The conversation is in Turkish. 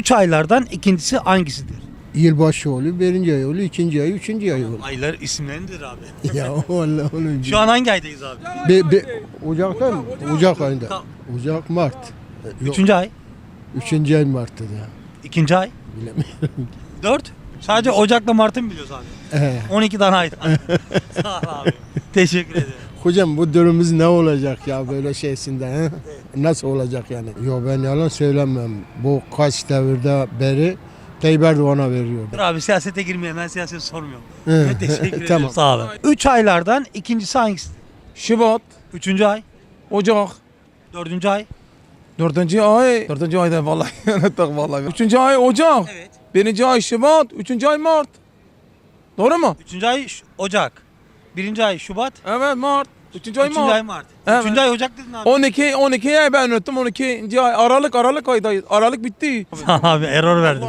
Üç aylardan ikincisi hangisidir? Yılbaşı oluyor, birinci ay oluyor, ikinci ay, üçüncü ay oluyor. Aylar isimlerindir abi. ya vallahi oğlum. Şu an hangi aydayız abi? Be, be, Ocak'ta mı? Ocak ayında. Ocak, Mart. Yok, Üçüncü ay, üçüncü ay Mart'ta da. ikinci ay, Bilemiyorum. dört. Sadece Ocak'la Mart'ı mı biliyoruz abi? Ee, 12 tane aydan. Sağ ol abi. Teşekkür ederim. Hocam bu durumumuz ne olacak ya böyle şeysinde? He? Nasıl olacak yani? Yo ben yalan söylemem. Bu kaç devirde beri Tayyip Erdoğan'a veriyor. Dur abi siyasete girmeyelim. Ben siyaset sormuyorum. He, Teşekkür ederim. tamam. Sağ olun. Üç aylardan ikincisi hangisidir? Şubat, Üçüncü ay, Ocak, dördüncü ay. dördüncü ay, dördüncü ayda vallahi unuttuk vallahi. Üçüncü ay Ocak, Evet. birinci ay Şubat, üçüncü ay Mart. Doğru mu? Üçüncü ay Ş- Ocak. Birinci ay Şubat. Evet Mart. Üçüncü ay Üçüncü Mart. ay Mart. Evet. Üçüncü ay Ocak dedin abi. 12, 12 ay ben unuttum. 12. ay Aralık, Aralık aydayız. Aralık bitti. abi error verdim.